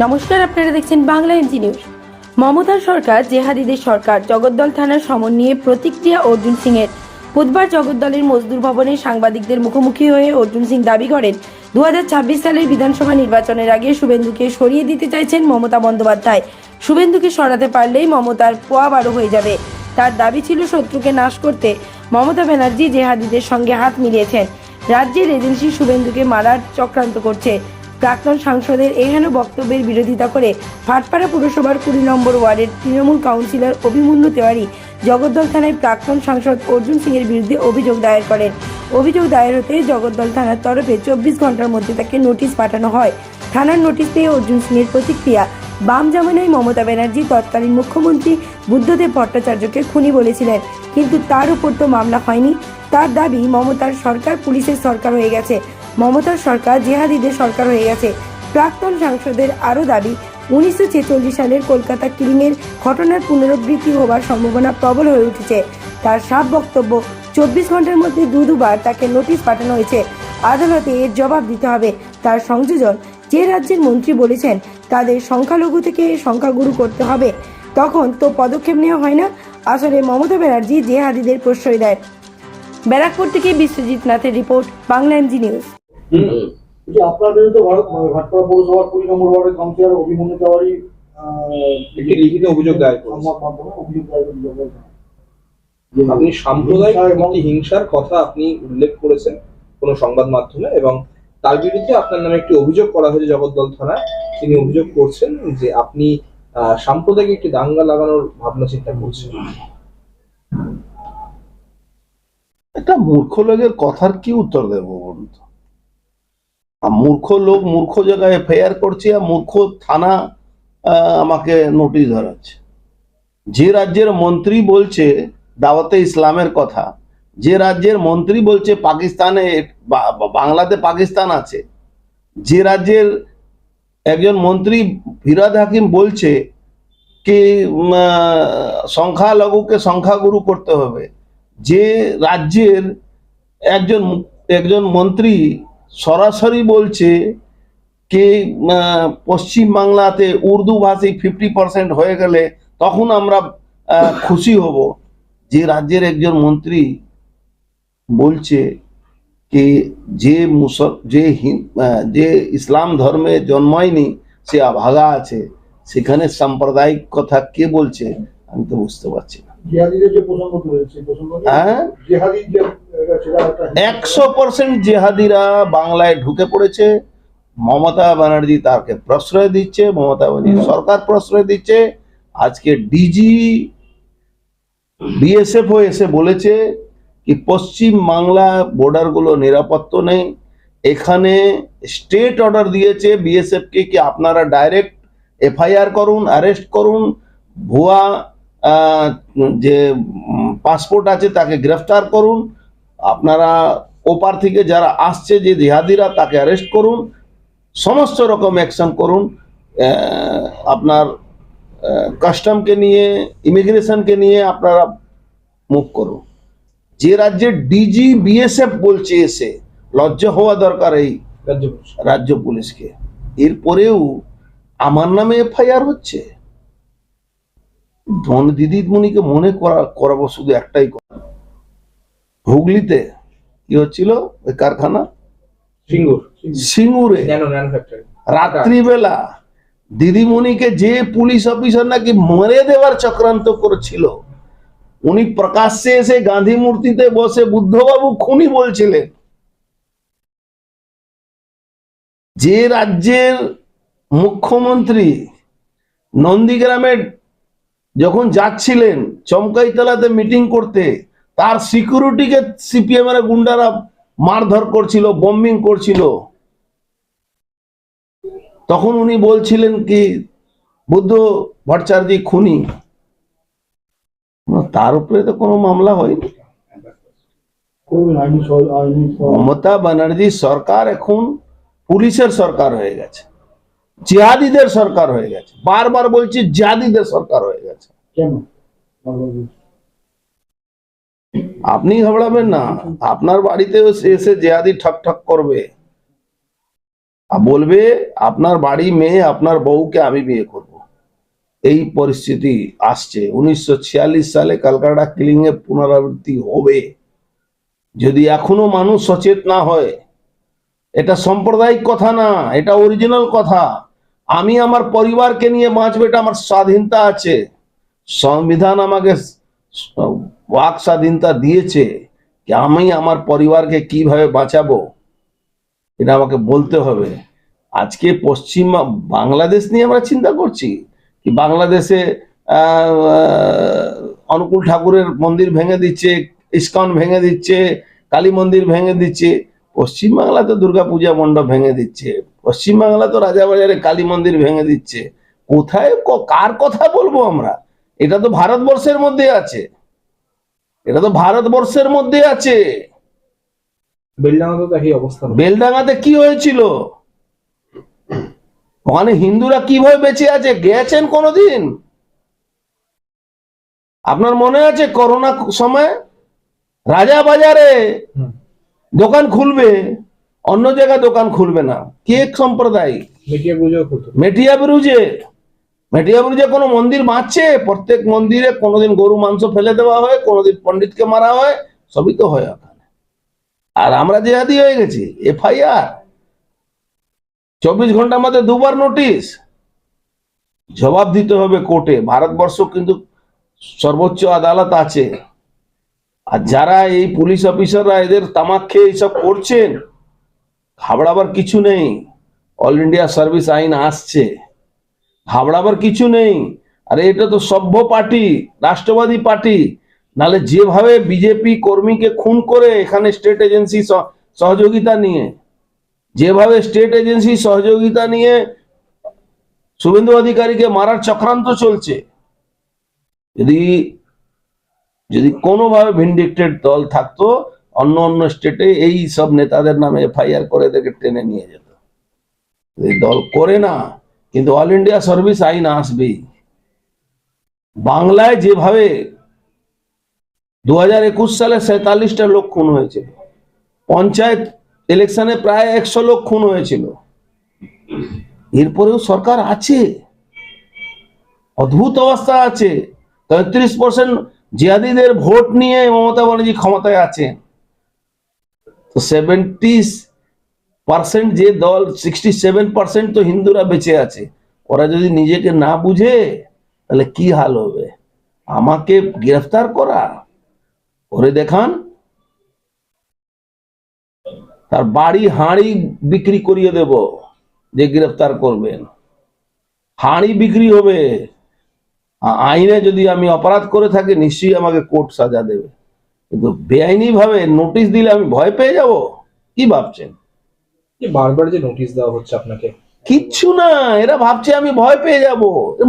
নমস্কার, আপনারা দেখছেন বাংলা এনজি নিউজ। মমতার সরকার, জেহাদিদের সরকার, জগদ্দল থানার সমন্বয়ে প্রতিক্রিয়া অর্জুন সিং এর বুধবার জগদ্দলের মজদুর ভবনে সাংবাদিকদের মুখোমুখি হয়ে অর্জুন সিং দাবি করেন দু সালের বিধানসভা নির্বাচনের আগে শুভেন্দুকে সরিয়ে দিতে চাইছেন মমতা বন্দ্যোপাধ্যায়। শুভেন্দুকে সরাতে পারলেই মমতার পোয়া বারো হয়ে যাবে। তার দাবি ছিল শত্রুকে নাশ করতে। মমতা ব্যানার্জি জেহাদিদের সঙ্গে হাত মিলিয়েছেন। রাজ্যের এজেন্সি শুভেন্দুকে মারার চক্রান্ত করছে। প্রাক্তন সাংসদের এহেন বক্তব্যের বিরোধিতা করে ভাটপাড়া পুরসভার কুড়ি নম্বর ওয়ার্ডের তৃণমূল কাউন্সিলর অভিমন্যু তেওয়ারি জগদ্দল থানায় প্রাক্তন সাংসদ অর্জুন সিং এর বিরুদ্ধে অভিযোগ দায়ের করেন। অভিযোগ দায়ের হতে জগদ্দল থানার তরফে চব্বিশ ঘণ্টার মধ্যে তাকে নোটিশ পাঠানো হয়। থানার নোটিশ পেয়ে অর্জুন সিং এর প্রতিক্রিয়া, বাম জামানায় মমতা ব্যানার্জি, তৎকালীন মুখ্যমন্ত্রী বুদ্ধদেব ভট্টাচার্যকে খুনি বলেছিলেন, কিন্তু তার উপর তো মামলা হয়নি। তার দাবি, মমতার সরকার পুলিশের সরকার হয়ে গেছে। মমতার সরকার, জেহাদিদের সরকার হয়ে গেছে। প্রাক্তন সাংসদের আরও দাবি, উনিশশো ছেচল্লিশ সালের কলকাতা কিলিংয়ের ঘটনার পুনরাবৃত্তি হওয়ার সম্ভাবনা প্রবল হয়ে উঠেছে। তার সাফ বক্তব্য, চব্বিশ ঘণ্টার মধ্যে দু দুবার তাকে নোটিশ পাঠানো হয়েছে। আদালতে এর জবাব দিতে হবে। তার সংযোজন, যে রাজ্যের মন্ত্রী বলেছেন, তাদের সংখ্যালঘু থেকে সংখ্যাগুরু করতে হবে। তখন তো পদক্ষেপ নেওয়া হয় না। আসলে মমতা ব্যানার্জি জেহাদিদের প্রশ্রয় দেয়। ব্যারাকপুর থেকে বিশ্বজিৎ নাথের রিপোর্ট, বাংলা এমজি নিউজ। যে আপনার বিরুদ্ধে ভাটপাড়া পৌরসভার কুড়ি নম্বর ওয়ার্ডের কাউন্সিলর অভিমন্যু তেওয়ারি একটি লিখিত অভিযোগ দায়ের আপনি সাম্প্রদায়িক এবং হিংসার কথা আপনি উল্লেখ করেছেন কোন সংবাদ মাধ্যমে এবং তার বিরুদ্ধে আপনার নামে একটি অভিযোগ করা হয়েছে জগদ্দল থানায়। তিনি অভিযোগ করছেন যে আপনি আহ, সাম্প্রদায়িক একটি দাঙ্গা লাগানোর ভাবনা চিন্তা করছেন। একটা মূর্খ লোকের কথার কি উত্তর দেব? মূর্খ লোক মূর্খ জায়গায় এফআইআর করছে আর মূর্খ থানা আমাকে নোটিশ ধরাচ্ছে। যে রাজ্যের মন্ত্রী বলছে দাওয়াতে ইসলামের কথা, যে রাজ্যের মন্ত্রী বলছে পাকিস্তানে বাংলাতে পাকিস্তান আছে, যে রাজ্যের একজন মন্ত্রী ফিরাদ হাকিম বলছে কি সংখ্যালঘুকে সংখ্যাগুরু করতে হবে, যে রাজ্যের একজন একজন মন্ত্রী সরাসরি বলছে কি পশ্চিম বাংলাতে উর্দু ভাষী ফিফটি পার্সেন্ট হয়ে গেলে তখন আমরা খুশি হব। যে রাজ্যের একজন মন্ত্রী বলছে কি যে মুসল যে যে ইসলাম ধর্মে জন্মায়নি সে আভাগা আছে। সেখানে সাম্প্রদায়িক কথা কে বলছে আমি তো বুঝতে পারছি না। হ্যাঁ? একশো পার্সেন্ট জেহাদিরা বাংলায় ঢুকে পড়েছে। মমতা ব্যানার্জি তাকে প্রশ্রয় দিচ্ছে, মমতা ব্যানার্জি সরকার প্রশ্রয় দিচ্ছে। আজকে ডিজি বিএসএফ এসে বলেছে কি পশ্চিম বাংলা বর্ডারগুলো নিরাপত্ত নেই। এখানে স্টেট অর্ডার দিয়েছে বিএসএফ কে কি আপনারা ডাইরেক্ট এফআইআর করুন অ্যারেস্ট করুন। ভুয়া যে পাসপোর্ট আছে তাকে গ্রেফতার করুন। আপনারা ওপার থেকে যারা আসছে যে জিহাদিরা তাকে অ্যারেস্ট করুন। সমস্ত রকম অ্যাকশন করুন। আপনার কাস্টমকে নিয়ে ইমিগ্রেশনকে নিয়ে আপনারা মুভ করুন। যে রাজ্যে ডিজি বিএসএফ বলছে এসে লজ্জা হওয়া দরকার এই রাজ্য রাজ্য পুলিশকে। এরপরেও আমার নামে এফআইআর হচ্ছে। ধন দিদিমণিকে মনে করা করাবো শুধু একটাই কথা। হুগলিতে কি হচ্ছিল? ওই কারখানা? সিঙ্গুর। রাত্রিবেলা দিদিমণিকে যে পুলিশ অফিসার নাকি মেরে দেওয়ার চক্রান্ত করেছিল উনি প্রকাশ্যে এসে গান্ধী মূর্তিতে বসে বুদ্ধবাবু খুনি বলছিলেন যে রাজ্যের মুখ্যমন্ত্রী নন্দীগ্রামে যখন যাচ্ছিলেন চমকাইতলাতে মিটিং করতে তার সিকিউরিটিকে সিপিএম এর গুন্ডারা মারধর করছিল বম্বিং করছিল। তখন উনি বলছিলেন কি, বুদ্ধ ভট্টাচার্য, খুনি। তার উপরে তো কোনো মামলা হয়নি। মমতা ব্যানার্জি সরকার এখন পুলিশের সরকার হয়ে গেছে, জিহাদিদের সরকার হয়ে গেছে। বারবার বলছি, জিহাদিদের সরকার হয়ে গেছে। কেন। আপনি ঘবড়াবেন না, আপনার বাড়িতেও এসে জেহাদি ঠক ঠক করবে। বলবে, আপনার বাড়ি মেয়ে আপনার বউকে আমি বিয়ে করব। এই পরিস্থিতি আসছে। উনিশশো সালে কালকাটা কিলিং এর পুনরাবৃত্তি হবে। যদি এখনও মানুষ সচেত না হয়, এটা সাম্প্রদায়িক কথা না, এটা অরিজিনাল কথা। আমি আমার পরিবারকে নিয়ে বাঁচবো এটা আমার স্বাধীনতা আছে। সংবিধান আমাকে বাক স্বাধীনতা দিয়েছে যে আমি আমার পরিবারকে কীভাবে বাঁচাবো, এটা আমাকে বলতে হবে। আজকে পশ্চিম, বাংলাদেশ নিয়ে আমরা চিন্তা করছি কি বাংলাদেশে অনুকূল ঠাকুরের মন্দির ভেঙে দিচ্ছে, ইস্কন ভেঙে দিচ্ছে, কালী মন্দির ভেঙে দিচ্ছে, পশ্চিমবাংলা তো দুর্গা পূজা মণ্ডপ ভেঙে দিচ্ছে, পশ্চিমবাংলা তো রাজাবাজারে কালী মন্দির ভেঙে দিচ্ছে। কোথায় কার কথা বলব আমরা? এটা তো ভারতবর্ষের মধ্যে আছে। এটা তো ভারতবর্ষের মধ্যে আছে। অবস্থা। বেলডাঙ্গাতে কি হয়েছিল? ওখানে হিন্দুরা কীভাবে বেঁচে আছে? গেছেন কোনোদিন? আপনার মনে আছে করোনা সময়? রাজা বাজারে দোকান খুলবে অন্য জায়গায় দোকান খুলবে না। কে সম্প্রদায় মিডিয়া গুজব মেটিয়া ব্রুজে মেটিয়া ব্রুজে কোনো মন্দির বাঁচছে, প্রত্যেক মন্দিরে কোনোদিন গরু, মাংস ফেলে দেওয়া হয়, কোনোদিন পণ্ডিতকে মারা হয়, সবই তো হয় ওখানে। আর আমরা জেহাদি হয়ে গেছি, এফআইআর। চব্বিশ ঘণ্টার মধ্যে দুবার নোটিশ। জবাব দিতে হবে কোর্টে, ভারতবর্ষ কিন্তু সর্বোচ্চ আদালত আছে। আর যারা এই পুলিশ অফিসাররা এদের তামাক খেয়ে এইসব করছেন, ঘাবড়াবার কিছু নেই। অল ইন্ডিয়া সার্ভিস আইন আসছে। ঘাবড়াবার কিছু নেই। আরে এটা তো সভ্য পার্টি, রাষ্ট্রবাদী পার্টি। নালে যেভাবে বিজেপি কর্মীকে খুন করে এখানে স্টেট এজেন্সি সহযোগিতা নিয়ে, যেভাবে স্টেট এজেন্সি সহযোগিতা নিয়ে শুভেন্দু অধিকারীকে মারার চক্রান্ত চলছে, যদি যদি কোনোভাবে ভিন্ডিক্টেড দল থাকতো, অন্য অন্য স্টেটে এই সব নেতাদের নামে এফআইআর করে এদেরকে টেনে নিয়ে যেত। এই দল করে না কিন্তু অল ইন্ডিয়া সার্ভিস আইন আসবেই। বাংলায় যেভাবে দু হাজার একুশ সালে সেতাল্লিশটা লোক খুন হয়েছিল পঞ্চায়েত ইলেকশনে প্রায় একশো লোক খুন হয়েছিল। এরপরেও সরকার আছে, অদ্ভুত অবস্থা আছে। তেত্রিশ পার্সেন্ট জিয়াদিদের ভোট নিয়ে মমতা ব্যানার্জি ক্ষমতায় আছেন। তো সেভেন্টি পার্সেন্ট যে দল সিক্সটি সেভেন পার্সেন্ট তো হিন্দুরা বেঁচে আছে, ওরা যদি নিজেকে না বুঝে, তাহলে কি হাল হবে? আমাকে গ্রেফতার করা? করে দেখান। তার বাড়ি হাঁড়ি বিক্রি করিয়ে দেব যে গ্রেফতার করবেন। হাঁড়ি বিক্রি হবে। আইনে যদি আমি অপরাধ করে থাকি, নিশ্চয়ই আমাকে কোর্ট সাজা দেবে। কিন্তু বেআইনি ভাবে নোটিশ দিলে আমি ভয় পেয়ে যাব? কি ভাবছেন? বারবার যে নোটিশ দেওয়া হচ্ছে আপনাকে। কিচ্ছু না এরা ভাবছে আমি ভয় পেয়ে যাব।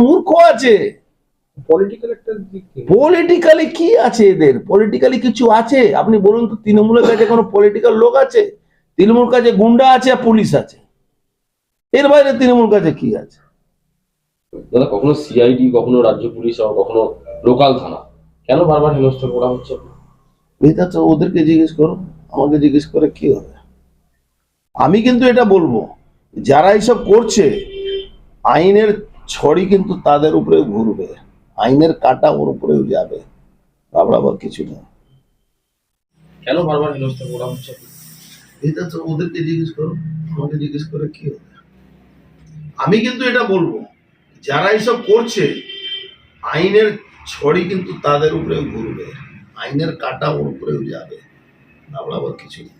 মূর্খ আছে। পলিটিক্যাল একটা পলিটিক্যালি কি আছে এদের? পলিটিক্যালি কিছু আছে? আপনি বলুন তো তৃণমূলের কাছে কোনো পলিটিক্যাল লোক আছে? তৃণমূল কাছে গুন্ডা আছে আর পুলিশ আছে? এর বাইরে তৃণমূল কাছে কি আছে? দাদা কখনো সিআইডি কখনো রাজ্য পুলিশ আবার কখনো লোকাল থানা? কেন বারবার হেনস্থা করা হচ্ছে এটা তো ওদেরকে জিজ্ঞেস করো আমাকে জিজ্ঞেস করে কি হবে? আমি কিন্তু এটা বলব যারা এইসব করছে আইনের ছড়ি কিন্তু তাদের উপরে ঘুরবে আইনের কাটা ওর উপরেও যাবে ঘাবড়াবার কিছু না কেন বারবার হেনস্থা করা হচ্ছে? এটা তো ওদেরকে জিজ্ঞেস করো আমাকে জিজ্ঞেস করে কি হবে? আমি কিন্তু এটা বলব যারা এইসব করছে আইনের ছড়ি কিন্তু তাদের উপরে ঘুরবে আইনের কাটা ওর উপরেও যাবে ঘাবড়াবার কিছু নেই।